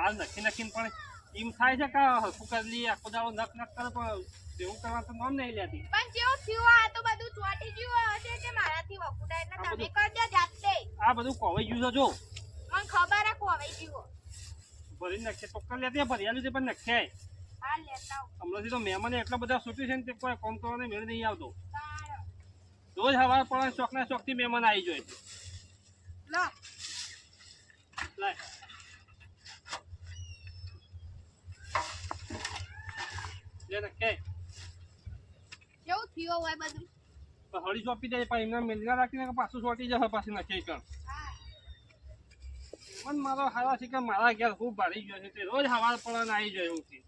તાર નખી નખીને પણ એમ થાય છે કે કરી આ આખો દાડો નખ નક કરે પણ એવું કરવા તો નામ નહીં લેતી. પણ જેવું થયું આ તો બધું ચોટી ગયું હશે કે મારાથી વકુડા એટલે તમે કરજો જાતે. આ બધું કોવાઈ ગયું છે જો. મને ખબર આ કોવાઈ ગયું ભરી નખે તો કર લેતી ભરિયાલું છે પણ આવું. હમણાંથી તો મહેમાન એટલા બધા છૂટ્યું છે ને તે કોઈ કોમ કરવાનો મેળ નહીં આવતો. રોજ હવાર પડે ચોકના ચોકથી મહેમાન આવી જાય. લો. લે નાખે કેવું થયો હોય બધું? હળી સોંપી દે પણ એમને મેલના રાખીને પાછું સોટી જશે પાછી કણ હા. પણ મારો હારા છે કે મારા ઘેર ખૂબ ભારી ગયો છે તે રોજ હવાર પડે આવી જાય છે.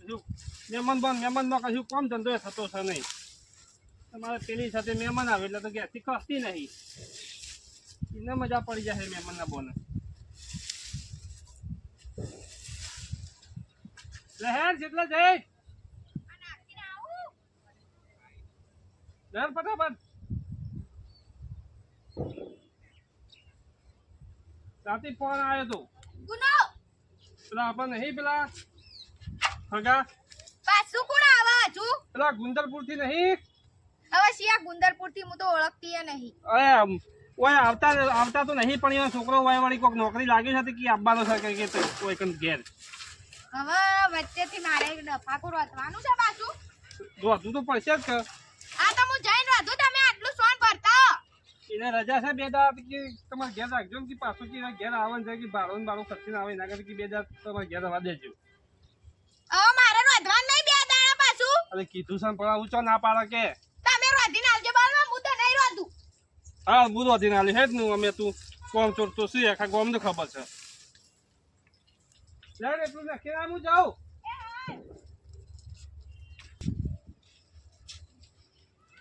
શું મહેમાન બંધ મહેમાનમાં કશું કોમ ધંધો થતો છે નહીં. તમારે પેલી સાથે મહેમાન આવે એટલે તો ગેસથી ખસતી નહીં. એને મજા પડી જશે મહેમાનના બોને. લહેર જેટલા જઈ લહેર ફટાફટ. રાતે ફોન આવ્યો તો. ગુનો. પેલા આપણ નહીં પેલા હગા પાછું કોણ આવે હજુ? પેલા ગુંદરપુરથી નહીં. હવે શિયા ગુંદરપુરથી હું તો ઓળખતી નહીં. અરે ઓય આવતા આવતા તો નહીં પણ એ છોકરો વાય વાળી કોઈક નોકરી લાગી છે કે આવવાનો છે કે- કે કોઈ કંઈ ઘેર? હવે વચ્ચેથી મારે એક ડફાકુ વાંચવાનું છે પાછું. રોધવું તો પડશે જ આ તો હું જઈને રોધું તમે આટલું સોન ભરતા એને રજા છે બે દાડા કે તમારે ઘેર રાખજો કે પાછું કે ઘેર આવવાનું છે કે ભાડો ને ભાડો ખર્ચીને આવે એના કરતા કે બે દાડા તમારે ઘેર આવવા દેજો. હવે મારે રોધવાનું નહીં બે દાડા પાછું. અરે કીધું છે ને પણ આવું ચો ના પાડો કે. તમે રોધીને આવજો બારમાં હું તો નહીં રોધું. હા હું રોધીને આલી હેડનું અમે તું કોમ ચોર તો શું આખા ગોમ ખબર છે. લે એટલું નાખીને હું જાઉં?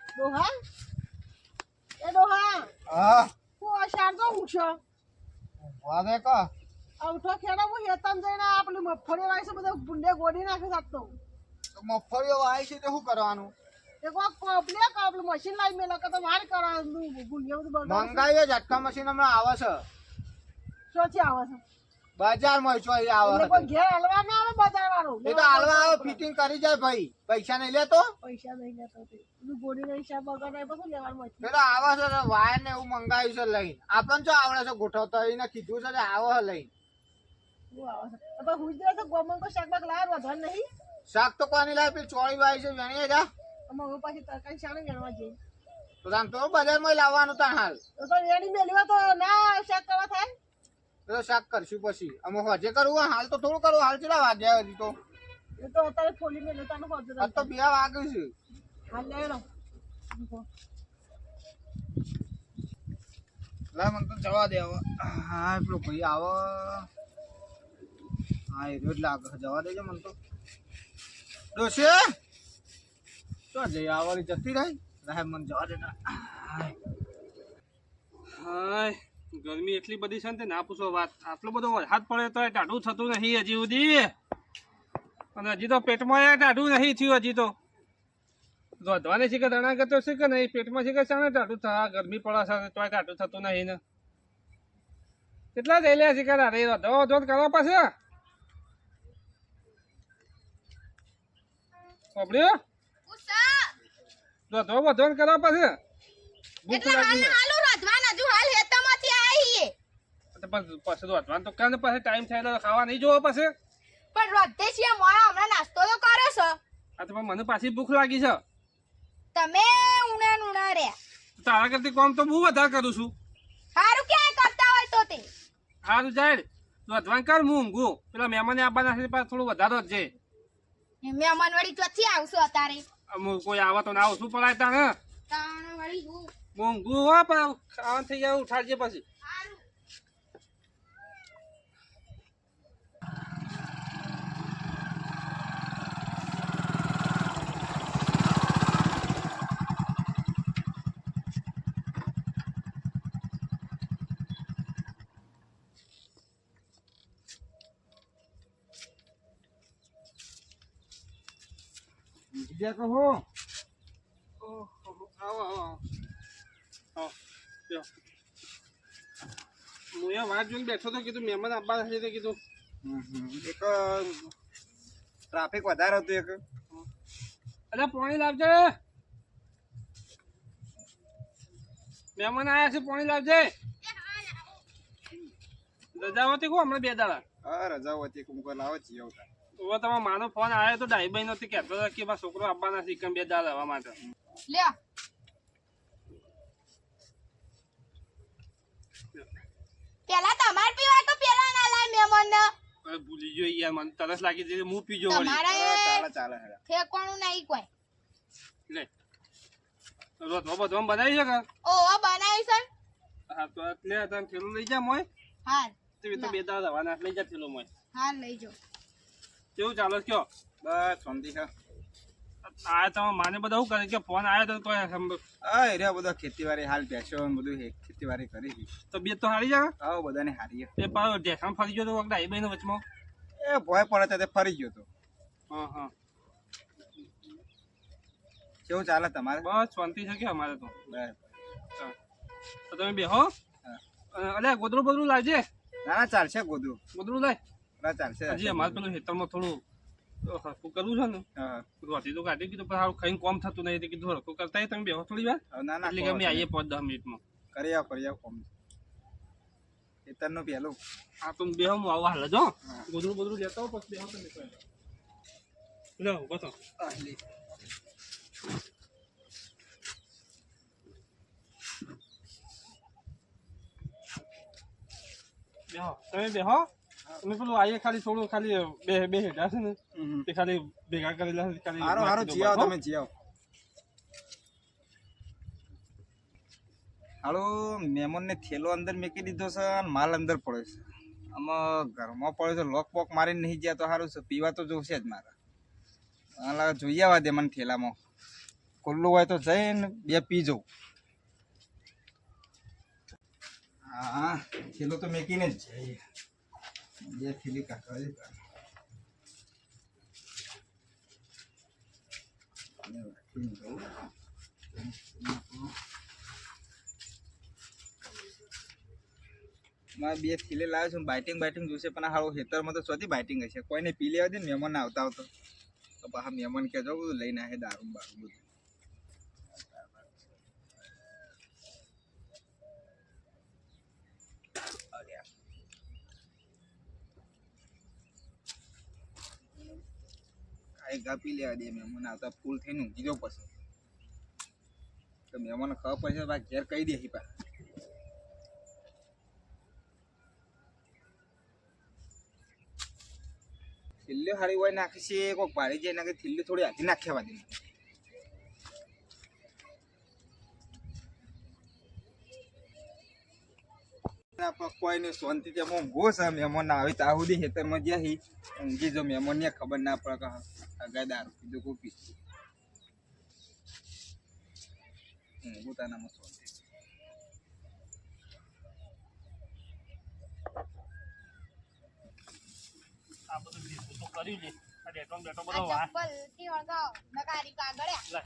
ડોહા? એ ડોહા હા? હું અષાઢ તો ઉઠો. વાદે કા? ઉઠો ખેડા હું હેતમ જઈને આ મફળીઓ મગફળી છે બધા ગુંડે ગોડી નાખી શકતો મફળીઓ મગફળીઓ છે તે શું કરવાનું? એક વાર કોપલે કોપલે મશીન લાવી મેલો કે તો માર કરવાનું ગુંડિયા બધું મંગાવીએ ઝટકા મશીન હમણાં આવે છે. સોચી આવે છે. બજારમાં છો આવે. ઘેર હલવા ના આવે બજાર વાળો એ તો હલવા આવે ફિટિંગ કરી જાય ભાઈ. પૈસા નહીં લેતો. પૈસા નહીં લેતો તે. બધું ગોડીનો હિસાબ વગર એ બધું લેવાનું મશીન એ તો છે વાયર ને એવું મંગાવ્યું છે લઈને. આપણને શું આવડે છે ગોઠવતા? એને કીધું છે કે આવે લઈને. શું આવે છે? તો હું જ તો ગોમન કો શાક શાક તો કોની પેલી ચોળી વાય છે વેણીએ જા. અમે પાછી તરકારી જઈએ. તો તાન તો બજારમાં લાવવાનું તાન હાલ. તો વેણી મેલવા તો ના શાક કરવા થાય. તો શાક કરશું પછી. અમે હોજે કરવું હાલ તો થોડું કરવું હાલ ચેલા વાગ્યા હજી તો? એ તો અત્યારે ફોલી મેલ્યો તાનું હોજો આજ તો બે વાગ્યું છે. હાલ લેલો લા. મને તો જવા દે હવે. હા પેલો ભાઈ આવો. હા એ રોજ લાગે જવા દેજો મને તો. ડોશી! તો જઈ આવવાની જતી રહી? રાહે મને જવા દેતા હાય. હાય. ગરમી એટલી બધી છે ને ના પૂછો વાત. આટલો બધો વરસાદ પડે તો ટાઢું થતું નહીં હજી સુધી. અને હજી તો પેટમાં ટાઢું નહીં થયું હજી તો. રોધવાની છે કે દણા કરતો છે કે નહીં? પેટમાં છે કે શાને ટાઢું થા? ગરમી પડે છે તોય ટાઢું થતું નહીં ને. કેટલા જઈ લે છે કે અરે રોધવા રોધ કરવા પાસે સાંભળ્યો ઉસા! રોધવા વધવા કરવા પાસે ભૂખ લાગી હાલું રોધવાન હજુ હાલ હેતમાંથી આવીએ તો પણ પછી તો કાને પાસે ટાઈમ થાય તો ખાવા નહીં જોવો પછી? પણ રોધે છીએ મોડા હમણાં નાસ્તો તો કરો છો. આ તો પણ મને પાછી ભૂખ લાગી છે. તમે ઉણા ઉણા રે તારા કરતી કામ તો હું વધારે કરું છું. સારું ક્યાં કરતા હોય તો તે? સારું જાય. વધવાન કર હું ઊંઘું. પેલા મહેમાને આવવાના છે થોડું વધારો જ છે. મહેમાન વળી ચોથી આવશો અમુક કોઈ આવે તો ના આવું શું પડાય તાને તાણ વળી હું. હું ઊંઘું હો પણ ખાવાનું થઈ જાય ઉઠાડજે પછી. બીજા કહો ઓહો, આવો આવો આવો. હું એ વાત જોઈને બેઠો તો કીધું મહેમાન આપવા છે તો કીધું. એક ટ્રાફિક વધારે હતું એક. અરે પાણી લાવજે. મહેમાન આવ્યા છે પાણી લાવજે. રજા હતી કહું હમણાં બે દાડા? હા રજાઓ હતી કુમકો લાવો છીએ આવતા હવે તમારા માનો ફોન આવ્યો તો ડાઈભાઈ નથી કહેતો હતો કે મારા છોકરો આવવાના છે કેમ બે દાડા રહેવા માટે. લ્યો. પેલા તમાર પીવા તો પેલા ના લાય મેમન ને હવે ભૂલી ગયો યાર મને તરસ લાગી છે હું પીજો વળી. તમારે ચાલે ચાલે. ઠેકવાનું નહીં કોઈ. લે. રોટલો બધો બનાવી છે કે ઓ બનાવી છે. હા તો એટલે તને થેલું લઈ જા મોય. હા તો બે દાડા રહેવાના લઈ જા થેલું મોય. હાલ લઈ જાઓ કેવું ચાલે કયો? બસ શાંતિ છે. આ તો માને બધા શું કરે કે ફોન આવ્યો તો કોઈ સંભ- રહ્યા બધા ખેતીવાડી હાલ બેસો બધું ખેતીવાડી કરી તો બે તો સારી જાય? હા બધાને હારી. એ પાછો ઢેસામાં ફરી ગયો તો ડાઈભાઈ બહેનો વચમાં? એ ભોય પડે તે ફરી ગયો તો. હા હા. કેવું ચાલે તમારે? બસ શાંતિ છે કે અમારે તો. તો તમે બેહો. હા. ગોદરું બોદડું લાવજે. ના ના ચાલશે ગોદરું ગોદરું લાય. ના ચાલશે હજી અમારે પેલું ખેતરમાં થોડું હરખું કરવું છે ને. હા. રોટી તો કાઢી કીધું પણ હારું ખાઈને કોમ થતું નહીં. એટલે કીધું હરખું કરતા તમે બેહો થોડી વાર. હવે ના ના એટલે કે અમે આવીએ પાંચ દસ મિનિટમાં. કરી આવો કરી આવો કોમ. ખેતરનું પેલું. આ તો બેહો હું આવું હાલ જો. ગોદડું બોદડું લેતા હોઉં પછી બેહો તમે પહેલા. લો બસો બેહો તમે બેહો. તમે પેલું આઈએ ખાલી થોડું ખાલી બે બે હેઠા છે ને. તે ખાલી ભેગા કરેલા છે ખાલી હારો હારો નાખી દો જી આવો બસ, હો. તમે જી આવો હાલો મહેમાનને થેલો અંદર મેકી દીધો છે અને માલ અંદર પડ્યો છે. આમાં ઘરમાં પડ્યો છે લોક પોક મારીને નહીં ગયા તો સારું છે પીવા તો જોશે જ મારે. આ જોઈ આવવા દે મને થેલામાં. ખુલ્લું હોય તો જઈને બે પી જવું હા થેલો તો મેકીને જ જઈએ. બે થેલી જવું. મારે બે થેલે લાવ્યો છું બાઇટિંગ બાઇટિંગ જોશે પણ હારો ખેતરમાં તો ચોથી બાઇટિંગ હશે કોઈને પી લેવા દે ને, મહેમાન આવતા આવતો. તો પાછા મહેમાન કહેજો બધું લઈને આવે દારૂ બારું બધું. કાંઈ ગા લેવા દે મહેમાન આવતા ફૂલ થઈને ઊંઘી જાવ પછી તો મહેમાન ખબર પડશે ભાઈ ઘેર કહી દે પા. થિલ્લી હારી હોય નાખી છે કોઈક ભારી જાય નાખી થિલ્લી થોડી હાથી નાખ્યા દે. આપણે કોઈને શાંતિ ત્યાં ઊંઘો છે મહેમાન આવી ત્યાં સુધી ખેતરમાં જ્યાં હી. ઊંઘી જો મહેમાન ખબર ના પડે અગાય દારૂ પીધું કોઈ પીતું ઊંઘું તાનામાં આ બધું તો આ ડેટો નકારી કાગળ્યા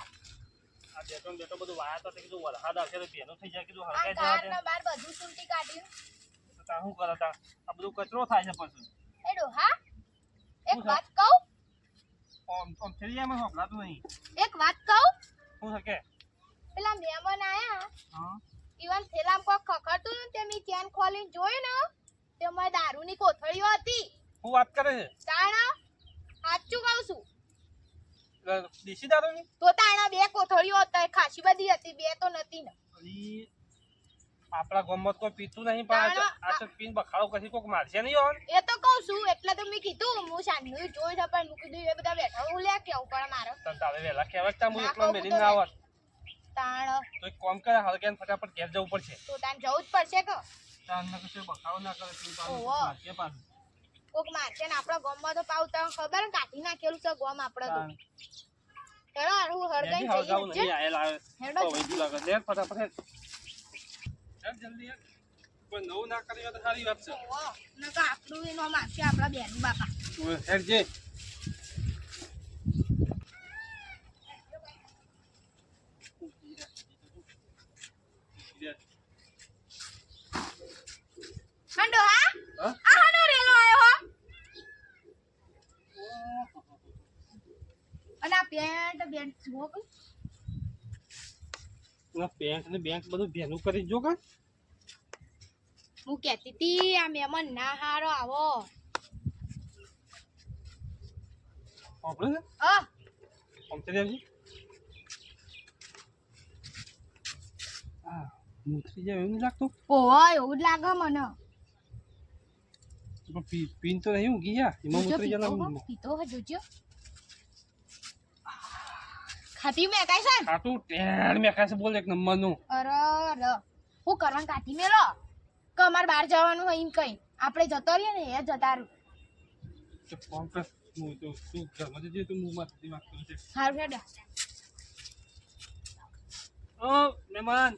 ડેટો વાયા તો તે કીધું વરસાદ આવશે તો ભેનું થઈ જાય કીધું હળગાઈ કાર જવા બાર બધું સુલટી કાઢ્યું તો તાર શું કરે તા આ બધું કચરો થાય છે પછી. એ ડોહા એક વાત કહું? નહીં. એક વાત કહું? પેલા મહેમાન આયા. હા. ઈવન થેલામાં કોક ખખડતું ને તે મેં ચેન ખોલીને જોયું ને તે મારે દારૂની કોથળીઓ હતી. શું વાત કરે છે? તાણા સાચું કહું છું? દેશી દારૂની? તો તાણા બે કોથળીઓ હતા ખાસી બધી હતી બે તો નથી ને. આપણા ગામમાં તો કોઈ પીતું નહીં પણ આ તો- આ બખાડો પછી કોક મારશે નહીં હોન એ તો કહું છું એટલે તો મેં કીધું હું સાંજનું જોઈ છે પણ મૂકી દઉં એ બધા બેઠા હું લે કેવું પણ મારો. તન તારે વેલા કેવા કે હું એકલો મેલી ના આવત તાણ. તો એક કામ કરે હળગે ફટાફટ ઘેર જવું પડશે. તો તાન જવું જ પડશે કે? તાન ને કશું બખાડો ના કરે પીન પાછું. મારશે પાછું. કોક મારશે ને આપણા ગામમાં તો પાવ તને ખબર કાઢી નાખેલું છે ગામ આપણે તો. હેડો હારું હળગાઈ મેં બી હળગાવું જઈએ હેડો. ફટાફટ જલ્દી હેડ. કોઈ નવું ના કર્યું તો સારી વાત છે. આપણું એનો મારશે આપણા બેનું બાપા. ઓય, હેડ જે. પેન્ટ બેન્ટ જુઓ કોઈ પેલા પેન્ટ ને બેંક બધું ભેનું કરી જો કા. હું કહેતી હતી આ મહેમાન ના હારો આવો. આપણે છે? અ આવજી હા મૂતરી જાય એવું લાગતું? ઓય એવું જ લાગે મને. પીન તો નહીં ઊંઘી ગયા એમાં મૂતરી જાય હો, પીતો હો જોજો. ખાતી મેં કાઈ છે? ખાટું ટેણ મેં ખાશે બોલ એક નંબરનું અરે અરે. હું કરવાનું કાઢી મેલો કે અમારે બહાર જવાનું હોય એમ કઈ. આપણે જતો રહીએ ને એ જતા રહું. તો ફોન કર હું તો તું ઘરમાં જજે તો હું મારી વાત કરું છે. સારું હેડ. ઓ મહેમાન.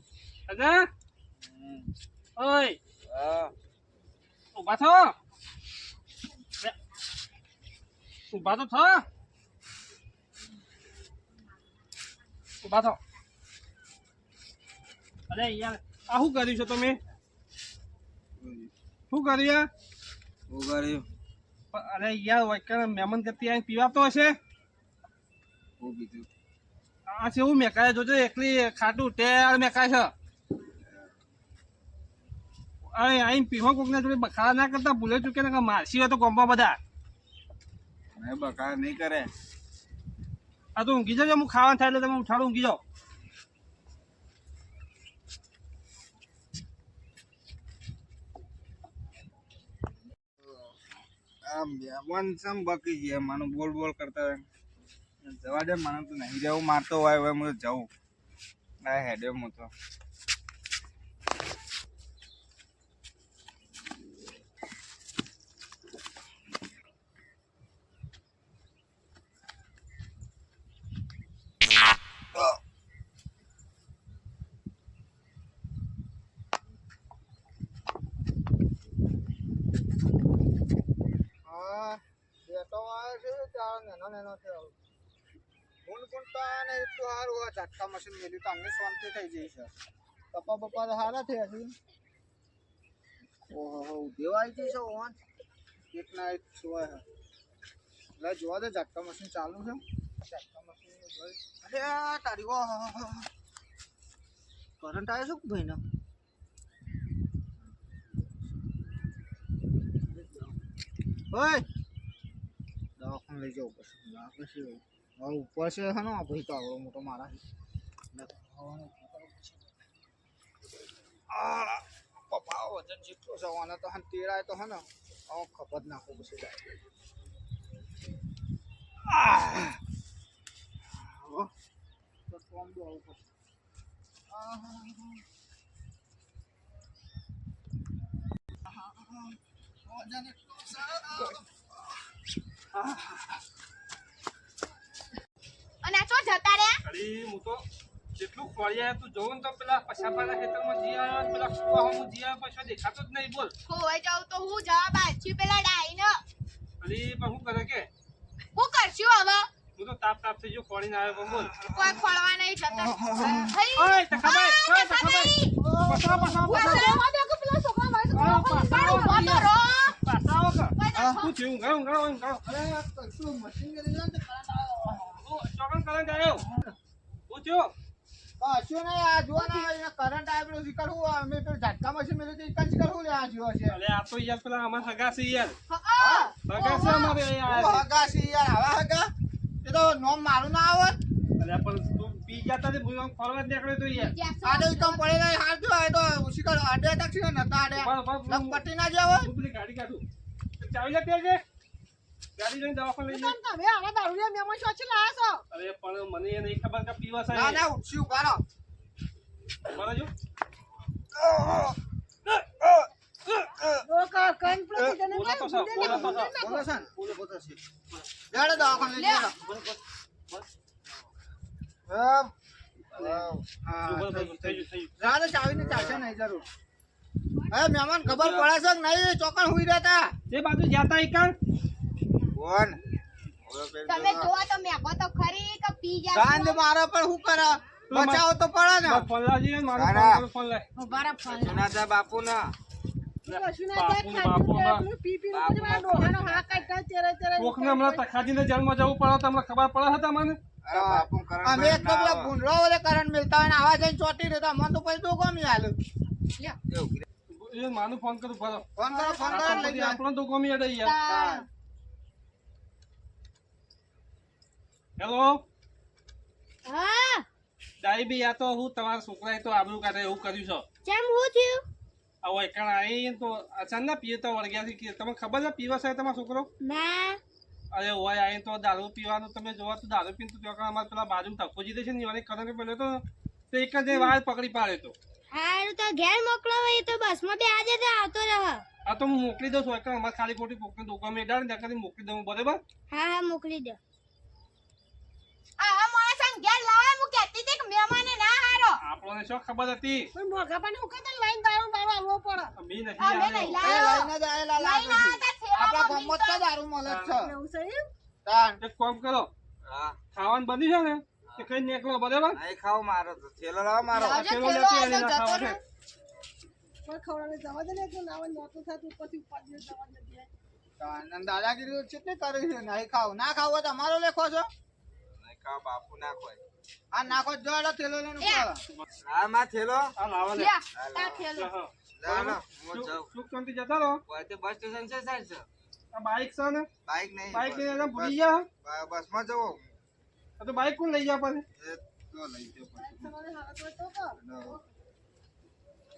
અગા ઓય. હા. ઊભા થો. ઊભા તો થો. થો અરે યાર આ શું કર્યું છે તમે? શું કર્યું યાર? ઉગાડ્યું પ- અરે યાર વૈકણ મહેમાન કરતી આવીને પીવાતો હશે? આ છે એવું મેકાય જોજો એકલી ખાટું ટેર મેકાય છે અરે આઈને પીવા કોકના જોડે બખાડા ના કરતા ભૂલે ચૂકે ને મારસી હોય તો ગોમ્બા બધા. બકાર નહીં કરે. આ તો ઊંઘી જજો હું ખાવાનું થાય એટલે તમે ઉઠાડો, ઊંઘી જાઓ. મહેમાન સમ બકી ગયા મને બોલ બોલ કરતા હોય. જવા દે, મને તો નહીં જવું. મારતો હોય, હવે હું જવું. આ હેડે હું તો હા બેટો આવે છે ત્યારે નેનો નેનો થયો ફોન ફોન તો આ એટલું હોય ઝટકા મશીન મેળ્યું તો અમને શાંતિ થઈ જઈ પપ્પા પપ્પા તો સારા થયા છે. ઓહો દેવાઈ જઈ છે ઓન. એક ના એક સુવાય છે. જોવા દે, ઝટકા મશીન ચાલુ છે. ઝટકા મશીન અરે તારી ઓહો કરંટ આવ્યો છે ભાઈ ને ઓય. દવાખાને લઈ જવું પડશે છે ઉપર છે હે આ ભાઈ તો આવડો મોટો મારા પપ્પા વજન જેટલો આને તો હા તેડાય તો હે ને, આવો ખપત નાખો પછી. વજન એટલું છે અને આ ચો જતા રહ્યા અરે હું તો જેટલું ખોળી આવ્યો તું જોઉં તો પેલા પછાપાના ખેતરમાં જી આવ્યો પેલા પેલા હું જી આવ્યો પછી દેખાતો જ નહીં બોલ. ખોવાઈ જાવ તો હું જવાબ આલશું પેલા ડાઈ ને અરે પણ શું કરે કે? હું કરશું હવે? હું તો તાપ તાપ થઈ ગયો ખોળીને આવ્યો બોલ. કોઈ ખોળવા નહીં જતા. હઈ. ઓય તખાભાઈ ઓય તખાભાઈ પસાવો પસાવો પસાવો. દે કે પેલા છોકરા મારી હા, પાછા તો રહો. પસાવો કે શું થયું? ઊંઘાડો ઊંઘાડો ઊંઘાડો અરે કશું મશીન મેળવી લે ને તો કરંટ આવ્યો હું ચોકન કરન આવ્યો. થયું કશું નહીં આ ને કરંટ આવ્યો શીખર અમે પેલું ઝટકા મશીન મેળવી તો આ જીવો છે. અરે આ તો યાર પેલા અમારા સગા છે યાર. હા. સગા છે અમારે હગા છે યાર હવે હગા? એ તો નોમ મારું ના આવત અરે પણ તું પી ગયા તા ભૂલ નીકળ્યો તો યાર. આ તો પડે નહીં હાર જો આ તો શીખર અડે તક છે નતા અડે પટ્ટી ના જાવ? ગાડી કાઢું. ચાવી લે છે ગાડી લઈને દવાખાને લઈ જાય તમે આવા દારૂડિયા મહેમાન શોચી લાયા છો? અરે પણ મને એ નહીં ખબર કે પીવા ના ના ઉઠી ઊભા રહો. જો લોકો કન પ્રતિ જને બોલો તો સાહેબ, બોલો તો બોલો બોલો બોલો જાડે દવાખાને લઈ જાઓ. હા, જો, બસ, બસ, ચાવીને ચાલશે નહીં જરૂર. હે. મહેમાન ખબર પડે છે કે નહીં? ચોકન હુઈ રહેતા. એ બાજુ જતા ઈકણ કોણ તમે જોવા. તો મેકો તો ખરી કે પી જા ગાંધ મારે પણ હું કરે? બચાવો તો પડે ને. ફોન લાવજે મારો ફોન લે મારા ફોન લાય ઊભા રહો સુનાતા બાપુ ના ખબર પડે છે તમને? અરે અમે એક ભૂંડરો કરંટ મિલતા હોય આવા જઈને ચોટી રહેતા મને તો પછી તો ગમી હાલ માનું ફોન કરું ફોન કરો ફોન આપણો તો ગમી અડે યાર તાણ. હેલો? હા. દાઈ બી આ તો હું તમારા છોકરાએ તો આબરૂ કાઢે એવું કર્યું છો. કેમ હું થયું? આવો એકણ આઈ તો અચાનક પીએ તો વળગ્યાથી કે તમને ખબર છે પીવા છે તમારો છોકરો? ના. અરે હોય આઈ તો દારૂ પીવાનું તમે જોવા તો દારૂ પીને તો ત્યાં અમારે પેલા બાજુ ટકોજી દે છે ને એને કલર પેલો તો તો એક જ વાર પકડી પાડે તો હારું તો ઘેર મોકલો એ તો બસમાં બે આજે તો આવતો રહો. આ તો હું મોકલી દઉં છું એકણ અમારે ખાલી ખોટી કોકને દુકાન મેં ને ત્યાં મોકલી દઉં બરાબર? હા હા મોકલી દો. આવા ઘેર લાવે હું કહેતી હતી કે મહેમાને ના હારો. આપણને શું ખબર હતી? પણ મોઘા પાણી હું કઈ લાઈન દારૂ દારૂ આવવો પડે. અમે નથી અમે નહીં લાવ્યો લઈને જ આયેલા લાગે છે. આપણા ગામમાં જ તો દારૂ મળે છે. એવું છે એમ? તાન. એક કામ કરો. હા. ખાવાનું બની છે ને તે કઈ નીકળો બરાબર? નહીં ખાવ મારો તો. થેલો લાવો મારો. થેલો લેતી જતો ખાવા. છે. પણ ખવડાવીને જવા દે ને એટલે નાવા નહોતું થતું ઉપરથી ઉપાડીને જવા દે. દાદાગીરી તો કરી છે? નહીં ખાવ. ના ખાવ તો અમારો લેખો છો. ખાવ બાપુ નાખો આ નાખો જો એટલે થેલો ઉપાડો. આ માં થેલો? આ લાવો લે. આ થેલો. ના ના હું જાઉં સુખ શાંતિ જતા રહો. પોતે બસ સ્ટેશન છે સાહેબ છે આ બાઈક છે ને? બાઇક નહીં બાઇક લઈને બસ- ભૂલી ગયા. બસ- માં જવો. તો બાઇક કોણ લઈ ગયા પછી? તો લઈ પછી. ના,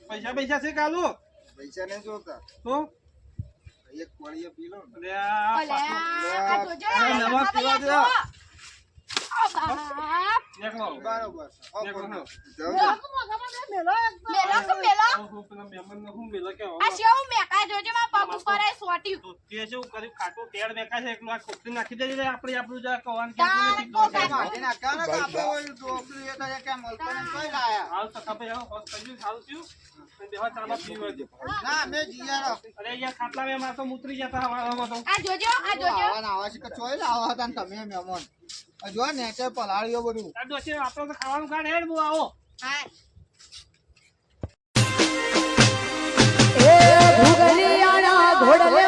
પૈસા પૈસા છે કાલુ? પૈસા નહીં જોતા. તો? એક કોળીએ પી લો ને આ નવા પીવા દો. નાખી દેજે આપણે આપણું જા કવાનું કે તાર કોને તો પીધું હશે. વાંચી નાખ્યા ને કે આપણે ઓલું ટોપલું એ તો એ કેમ મળતો ને તોય લાયા. હાલ તો ખબર હવે હોશ થઈ ગયું, સારું થયું. અને બેહવા ચાલવા પીવું હતું. ના અમે જીયારો અરે અહીંયા ખાટલા મેં મારે તો જતા ચોય લાવવા હતા તમે મહેમાન આ જો ને કે પલાળ્યો બધું. ડોસી આપણો તો ખાવાનું કાઢ હેડ બો આવો. હા. એ ભૂગલિયાણા ઘોડલે